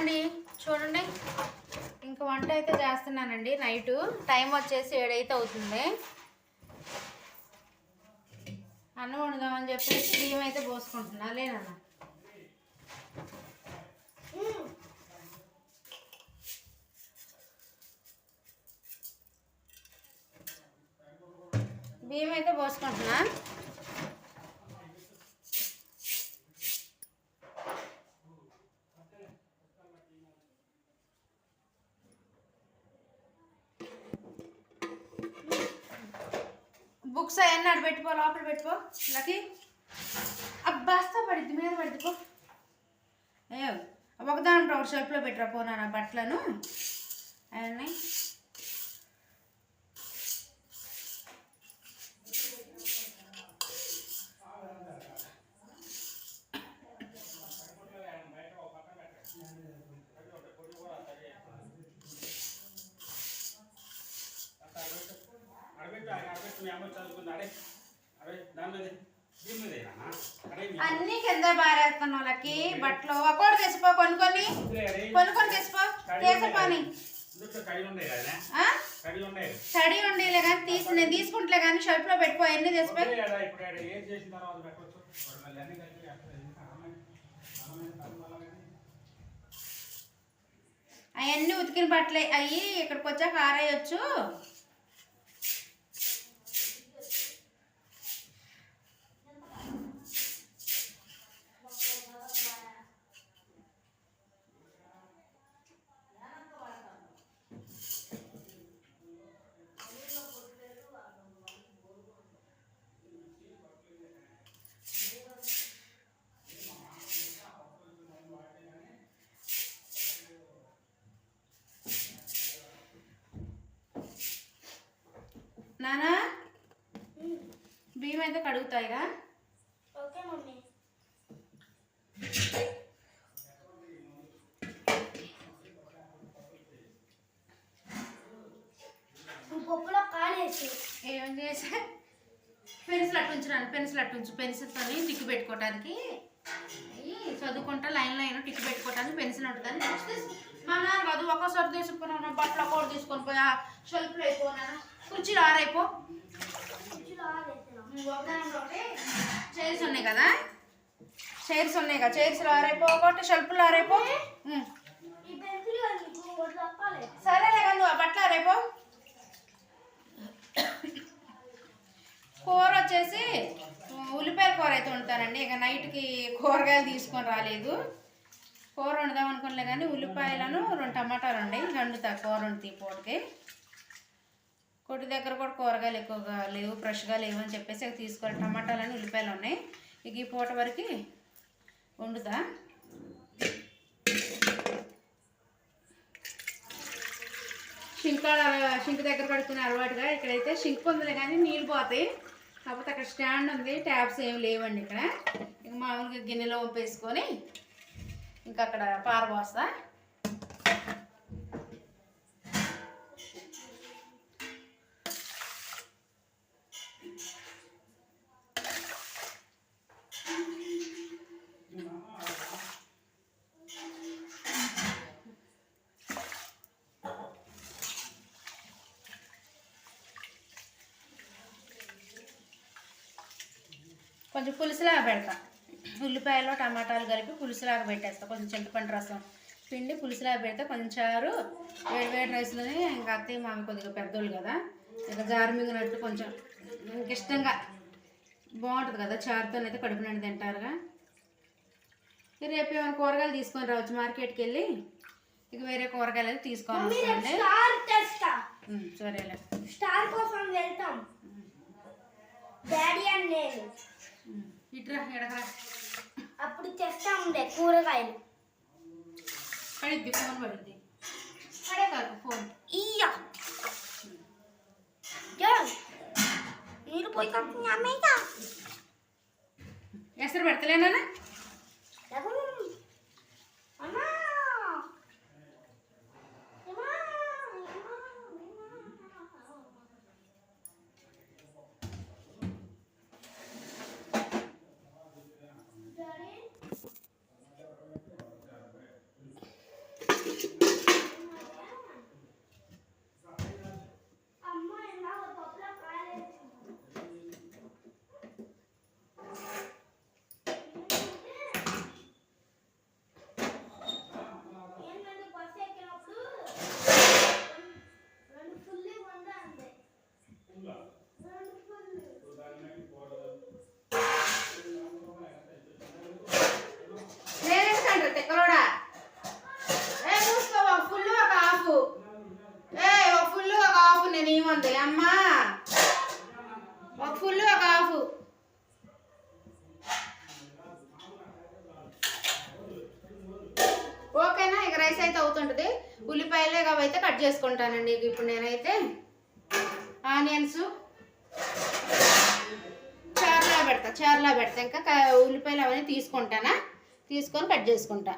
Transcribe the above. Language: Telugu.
అండి చూడండి. ఇంకా వంట అయితే చేస్తున్నానండి. నైట్ టైం వచ్చేసి ఏడైతే అవుతుంది. అన్నం వండుదామని చెప్పేసి బియ్యం అయితే పోసుకుంటున్నా. లేనన్నా బియ్యం అయితే పోసుకుంటున్నా. బుక్స్ అవన్నీ అక్కడ పెట్టుకో లోపల పెట్టుకో. లకి అబ్బాస్తా పడిద్ది మీద పడిద్ది ఏ ఒకదాని ఒకటి షెల్ఫ్లో పెట్టరా పోనా నా బట్టలను? అవన్నీ. మీ అమ్మ చదువుకుంది అడే అడే దాని మీద దీని మీద వేయనా? అడే మీ- అన్నీ కింద బారేస్తున్నావు లకి బట్టలు. ఒక్కోటి తెచ్చిపో కొన్ని కొన్ని. కొన్ని కొన్ని తెచ్చిపో. ఉన్నాయి తడి ఉండేలే కానీ తీసి నేను తీసుకుంటలే కానీ షెల్ఫ్లో పెట్టుకో అన్నీ తెచ్చిపోయి. అవన్నీ ఉతికిన బట్టలే అవి ఇక్కడికి వచ్చాక ఆరేయచ్చు. నానా బియ్యం అయితే కడుగుతాయిగా? Okay mummy. పప్పులో కాలేసి ఏం చేసా? పెన్సిల్ అట్టుంచున్నాను పెన్సిల్ అట్టుంచు పెన్సిల్తో టిక్ పెట్టుకోవడానికి అయ్యి చదువుకుంటా లైన్ లైన్ టిక్ పెట్టుకోవడానికి పెన్సిల్ ఉంటుందని నెక్స్ట్ మా నాన్న కాదు ఒక్కోసారి తీసుకున్నాను బట్టలు ఒకటి తీసుకొని పోయా షెల్ఫ్లో అయిపోయినాను కుర్చీలు ఆరైపో చైర్స్ ఉన్నాయి కదా? చైర్స్ ఉన్నాయి కదా? చైర్స్లో ఆరైపో ఒకటి షెల్ఫ్లో ఆరైపో సరేలే కానీ నువ్వు బట్టలు ఆరైపో కూర వచ్చేసి ఉల్లిపాయల కూర అయితే వండుతానండి. ఇక నైట్కి కూరగాయలు తీసుకొని రాలేదు. కూర వండుదాం అనుకోలే కానీ ఉల్లిపాయలను రెండు టమాటాలు ఉండి వండుతా కూర వండుతాయి పూటకి. కొట్టి దగ్గర కూడా కూరగాయలు ఎక్కువగా లేవు ఫ్రెష్గా లేవు అని చెప్పేసి అవి తీసుకోవాలి టమాటాలను ఉల్లిపాయలు ఉన్నాయి. ఇక ఈ పూట వరకు వండుతా. షింక్ షింక్ దగ్గర పడుకునే అలవాటుగా ఇక్కడైతే షింక్ ఉందిలే కానీ నీళ్ళు పోతాయి. కాకపోతే అక్కడ స్టాండ్ ఉంది ట్యాప్స్ ఏమి లేవండి ఇక్కడ. ఇక మామూలుగా గిన్నెలో వంపేసుకొని ఇంకా అక్కడ పారబోస్తా కొంచెం పులుసులాగా పెడతా. ఉల్లిపాయలు టమాటాలు కలిపి పులుసులాగా పెట్టేస్తా. కొంచెం చింతపండు రసం పిండి పులుసులాగా పెడితే కొంచెం చారు వేడి వేడి రైస్లోనే ఇంకా అత్తయ్య మామ కొద్దిగా పెద్దోళ్ళు కదా ఇక జారు మిగిలినట్టు కొంచెం ఇంక ఇష్టంగా బాగుంటుంది కదా చారుతోనైతే కడుపు నిండి తింటారుగా. ఇక రేపు ఏమైనా కూరగాయలు తీసుకొని రావచ్చు మార్కెట్కి వెళ్ళి ఇక వేరే కూరగాయలు అయితే తీసుకొని ఉమ్, సరేలే. స్టార్ కోసం వెళ్తాం. డాడీ అని నేను. ఉమ్, ఇట్రా ఎడకరా అప్పుడు తెస్తా ఉండే కూరగాయలు. పడిద్ది ఫోన్ పడిద్ది పడే కాదు ఫోన్. ఇయ్యా. యా. నీళ్ళు పోయి కప్పు అమ్మేగా ఎసరు పెడతలేనా అమ్మా అమ్మా ఉంది అమ్మా ఒక ఫుల్ ఒక హాఫ్ ఓకేనా ఇక రైస్ అయితే అవుతుంటుంది ఉల్లిపాయలు అవైతే కట్ చేసుకుంటానండి. ఇప్పుడు నేనైతే ఆనియన్స్ చార్లా పెడతా చార్లా పెడతా. ఇంకా ఉల్లిపాయలు అవన్నీ తీసుకుంటానా? తీసుకొని కట్ చేసుకుంటా.